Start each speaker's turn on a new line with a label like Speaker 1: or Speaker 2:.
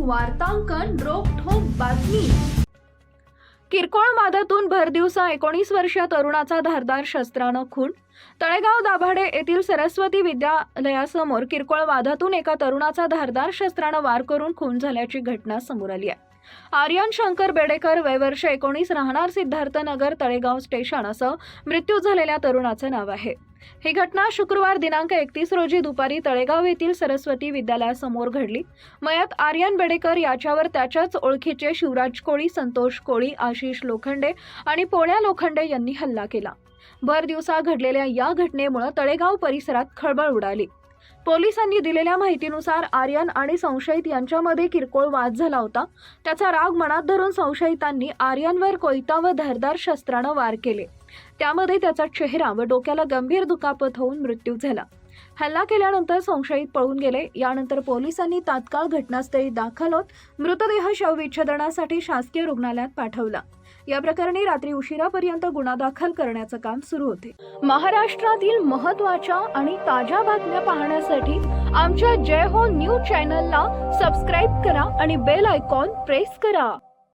Speaker 1: वार्तांकन रोखोक बातमी. किरकोळ मादातून भरदिवसा एकोणीस वर्षीय तरुणाचा धारदार शस्त्रानं खून. तळेगाव दाभाडे येथील सरस्वती विद्यालयासमोर किरकोळ वादातून एका तरुणाचा धारदार शस्त्रानं वार करून खून झाल्याची घटना समोर आली आहे. आर्यन शंकर बेडेकर वयवर्ष एकोणीस राहणार सिद्धार्थनगर तळेगाव स्टेशन असं मृत्यू झालेल्या तरुणाचं नाव आहे. ही घटना शुक्रवार दिनांक एकतीस रोजी दुपारी तळेगाव येथील सरस्वती विद्यालयासमोर घडली. मयत आर्यन बेडेकर याच्यावर त्याच्याच ओळखीचे शिवराज कोळी संतोष कोळी आशिष लोखंडे आणि पोळ्या लोखंडे यांनी हल्ला केला. भर दिवसा घडलेल्या या घटनेमुळे तळेगाव परिसरात खळबळ उडाली. पोलिसांनी दिलेल्या माहितीनुसार आर्यन आणि संशयित यांच्यामध्ये किरकोळ वाद झाला होता. त्याचा राग मनात धरून संशयितांनी आर्यनवर कोयता व धारदार शस्त्रानं वार केले. त्यामध्ये त्याचा चेहरा व डोक्याला गंभीर दुखापत होऊन मृत्यू झाला. हल्ला केल्यानंतर संशयित पळून गेले. यानंतर पोलिसांनी तात्काळ घटनास्थळी दाखल होत मृतदेह शवविच्छेदनासाठी शासकीय रुग्णालयात पाठवला. या प्रकरणी रात्री उशिरापर्यंत गुन्हा दाखल करण्याचं काम सुरू होते. महाराष्ट्रातील महत्त्वाच्या आणि ताज्या बातम्या पाहण्यासाठी आमच्या जय हो न्यूज चॅनलला सबस्क्राईब करा आणि बेल आयकॉन प्रेस करा.